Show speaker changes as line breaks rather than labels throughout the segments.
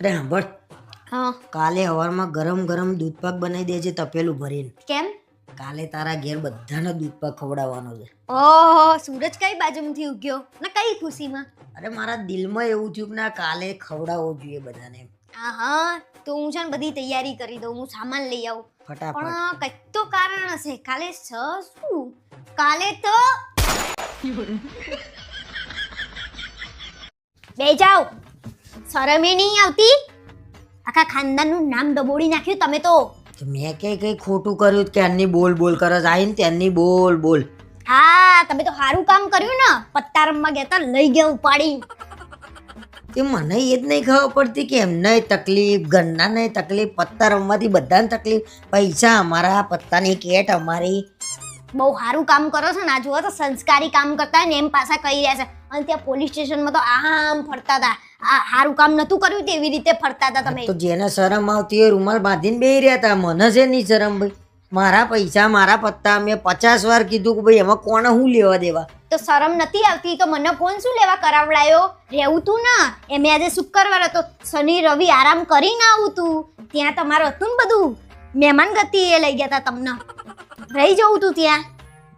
અરે સાંભળ.
હા.
કાલે હવારમાં ગરમ ગરમ દૂધ પાક બનાવી દેજે તપેલું ભરીને.
કેમ?
કાલે તારા ઘેર બધાને દૂધ પાક ખવડાવવાનો છે.
ઓહો સૂરજ કઈ બાજુમાંથી ઉગ્યો? ને કઈ ખુશીમાં?
અરે મારા દિલમાં એવું થયું કે ના કાલે ખવડાવવો જોઈએ બધાને.
હા તો હું છે ને બધી તૈયારી કરી દઉં હું સામાન લઈ આવું.
ફટાફટ.
પણ કંઈક તો કારણ હશે. કાલે છ શું? કાલે તો બે જાઓ. શરમે નહીં આવતી? આખા ખાનદાનનું નામ દબોડી નાખ્યું તમે તો.
તો મેં કઈ કઈ ખોટું કર્યું કે એમની બોલ બોલ કરો આઈને ત્યાંની બોલ બોલ.
હા તમે તો સારું કામ કર્યું ને. પત્તા રમવા ગયા તા લઈ ગયા ઉપાડી.
તે મને એ જ નહીં ખબર પડતી કે એમને તકલીફ ઘરના તકલીફ પત્તા રમવાથી બધાને તકલીફ. પૈસા અમારા પત્તાની કેટ અમારી.
બહુ સારું કામ કરો છો ને આ જુઓ તો સંસ્કારી કામ કરતા હોય ને એમ પાછા કહી રહ્યા છે. અને ત્યાં પોલીસ સ્ટેશનમાં તો આમ ફરતા હતા. આ સારું કામ નતું કર્યું તેવી રીતે ફરતા હતા તમે.
તો જેને શરમ આવતી હોય રૂમાલ બાંધીને બેહી રહ્યા હતા. મને છે નહીં શરમ ભાઈ. મારા પૈસા મારા પત્તા મેં પચાસ વાર કીધું કે ભાઈ એમાં કોને હું લેવા દેવા?
તો શરમ નથી આવતી તો મને ફોન શું લેવા કરાવડાયો? રહેવું તું ના? એમે આજે શુક્રવાર હતો. શનિ રવિ આરામ કરીને આવું તું. ત્યાં તમારું હતું ને બધું? મહેમાન ગતિ એ લઈ ગયા હતા તમને. રહી જવું તું ત્યાં?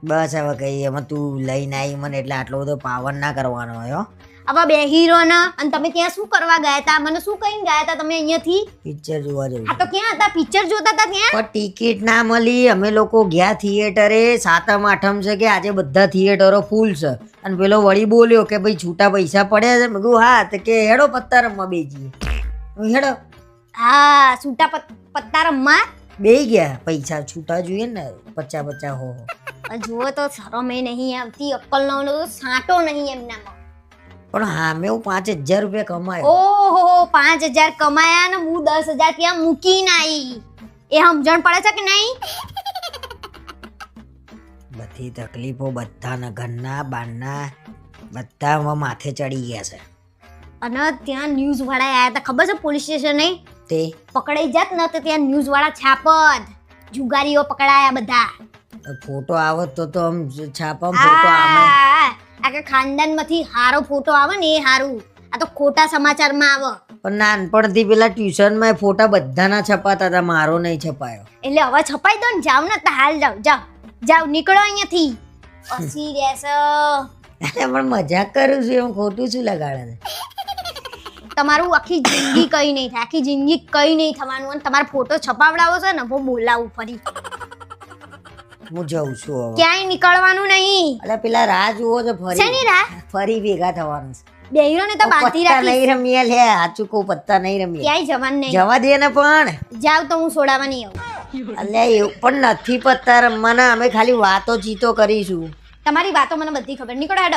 બસ હવે કઈ એમાં તું લઈને આવી મને એટલે આટલો બધો પાવન ના કરવાનો હોય હો.
આવા બે હીરોના અને તમે ત્યાં શું કરવા ગયા હતા? મને શું કહીને ગયા હતા તમે અહીંયાથી?
પિક્ચર જોવા જવું
આ તો ક્યાં હતા? પિક્ચર જોતા હતા ત્યાં?
પણ ટિકિટ ના મળી. અમે લોકો ગયા થિયેટરે સાતમ આઠમ છે કે આજે બધા થિયેટરો ફૂલ છે. અને પેલો વળી બોલ્યો કે ભાઈ છૂટા પૈસા પડ્યા છે. મેં હા તો કે હેડો પત્તા રમવા બેજીએ હેડો.
હા છૂટા પત- પત્તા રમવા
બે ગયા. પૈસા છૂટા જોઈએ ને. પચા પચા હો
જુઓ તો શરમે નહીં આવતી અક્કલ નો સાંટો નહીં એમનામાં.
પણ હા મેં હું પાંચ હજાર રૂપિયા કમાયો.
ઓહો પાંચ હજાર કમાયા ને હું દસ હજાર ત્યાં મૂકીને આવી એ સમજણ પડે છે કે નહીં?
બધી તકલીફો બધાના ઘરના બારના બધા માથે ચડી ગયા છે.
અને ત્યાં ન્યૂઝ વાળા આયા હતા. ખબર છે પોલીસ સ્ટેશન? નહીં
તે.
પકડાઈ જાત ન તો ત્યાં ન્યૂઝ વાળા છાપત. જુગારીઓ પકડાયા બધા.
ફોટો આવત તો તો આમ છાપા ફોટો આમે.
આ આખા ખાનદાનમાંથી હારો ફોટો આવે ને એ હારું. આ તો ખોટા સમાચારમાં આવે.
પણ નાનપણથી પેલા ટ્યુશનમાં ફોટા બધાના છપાતા હતા મારો નહીં છપાયો.
એટલે હવે છપાઈ દો ને જાવ ને તો હાલ જાવ જાવ જાવ નીકળો અહીંયાથી. પછી રહેશે.
પણ મજાક કરું છું એમ ખોટું છું લગાડે
તમારું આખી જિંદગી કઈ નહીં થાય આખી જિંદગી કઈ નહીં થવાનું અને તમારો ફોટો છપાવડાવો છે ને હું બોલાવું ફરી.
હું જઉં છું હવે.
ક્યાંય નીકળવાનું નહીં.
એટલે પેલા રાહ જુઓ છો
શેની
ફરી
રાહ?
ફરી ભેગા થવાનું છે.
બેહીરો ને તો બાંધી રાખી
નહીં રમીએ લે કહું પત્તા નહીં રમીએ.
ક્યાંય જવાનું નહીં.
જવા દે ને પણ.
જાવ તો હું સોડાવા નહીં આવું.
અલ્યા એવું પણ નથી પત્તા રમવાના અમે ખાલી વાતો ચીતો કરીશું.
તમારી વાતો મને બધી ખબર. નીકળો
હેડ.